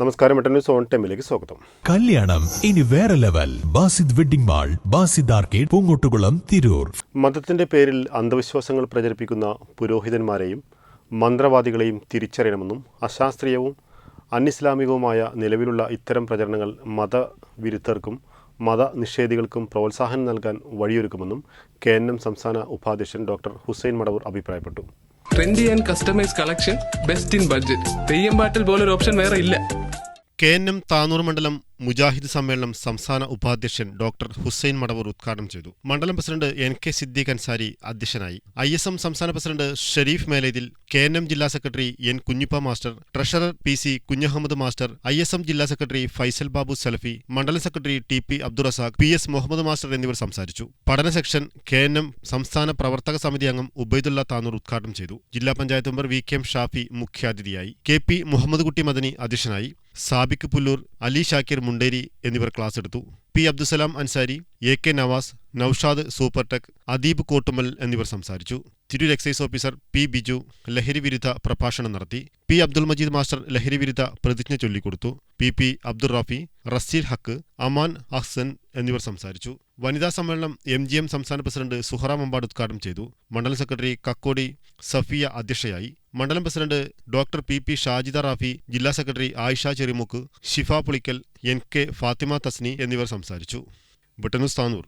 നമസ്കാരം news on ടൈമിലേക്ക് സ്വാഗതം. കല്യാണം ഇനി വേറെ level. Basid wedding mall Basid arcade Poongottukulam Tirur. മതത്തിന്റെ പേരിൽ അന്ധവിശ്വാസങ്ങൾ പ്രചരിപ്പിക്കുന്ന പുരോഹിതന്മാരെയും മന്ത്രവാദികളെയും തിരിച്ചറിയണമെന്നും അശാസ്ത്രീയവും അനിസ്ലാമികവുമായ നിലവിലുള്ള ഇത്തരം പ്രചരണങ്ങൾ മതവിരുദ്ധർക്കും മതനിഷേധികൾക്കും പ്രോത്സാഹനം നൽകാൻ വഴിയൊരുക്കുമെന്നും കെ എൻ എം സംസ്ഥാന ഉപാധ്യക്ഷൻ ഡോക്ടർ ഹുസൈൻ മടവൂർ അഭിപ്രായപ്പെട്ടു. Trendy and customise collection best in budget Theyyam പാട്ടിൽ പോലൊരു ഓപ്ഷൻ വേറെ ഇല്ല. കെ എൻ എം താനൂർ മണ്ഡലം മുജാഹിദ് സമ്മേളനം സംസ്ഥാന ഉപാധ്യക്ഷൻ ഡോക്ടർ ഹുസൈൻ മടവൂർ ഉദ്ഘാടനം ചെയ്തു. മണ്ഡലം president N K Siddique Ansari അധ്യക്ഷനായി. ഐ എസ് എം സംസ്ഥാന president Shareef Melethil K N M ജില്ലാ secretary N Kunhippa master treasurer P C Kunhahammed master I S M ജില്ലാ സെക്രട്ടറി ഫൈസൽ ബാബു സലഫി മണ്ഡലം secretary T P Abdurazak P S Muhammed master എന്നിവർ സംസാരിച്ചു. പഠന section K N M സംസ്ഥാന പ്രവർത്തക സമിതി അംഗം ഉബൈദുള്ള താനൂർ ഉദ്ഘാടനം ചെയ്തു. ജില്ലാ panchayat member V K M Shafi മുഖ്യാതിഥിയായി. കെ പി മുഹമ്മദ് കുട്ടി മദനി അധ്യക്ഷനായി. സാബിക് പുല്ലൂർ അലി ഷാക്കിർ മുണ്ടേരി എന്നിവർ ക്ലാസ് എടുത്തു. P Abdussalam Ansari A K Navas Naushad Supertech Adeeb Kottumal എന്നിവർ സംസാരിച്ചു. Tirur excise officer P Biju ലഹരി വിരുദ്ധ പ്രഭാഷണം നടത്തി. പി അബ്ദുൽ മജീദ് മാസ്റ്റർ ലഹരി വിരുദ്ധ പ്രതിജ്ഞ ചൊല്ലിക്കൊടുത്തു. പി പി അബ്ദുൾ റാഫി റസീൽ ഹക്ക് അമാൻ അഹ്സൻ എന്നിവർ സംസാരിച്ചു. വനിതാ സമ്മേളനം എം ജി എം സംസ്ഥാന പ്രസിഡന്റ് സുഹറ മമ്പാട് ഉദ്ഘാടനം ചെയ്തു. മണ്ഡലം സെക്രട്ടറി കക്കോടി സഫിയ അധ്യക്ഷയായി. മണ്ഡലം president doctor P P Shajida Rafi ജില്ലാ secretary Ayisha Cherimukk Shifa Pulikkal N K Fathima Thasni എന്നിവർ സംസാരിച്ചു. ബട്ടനൂസ് താനൂർ.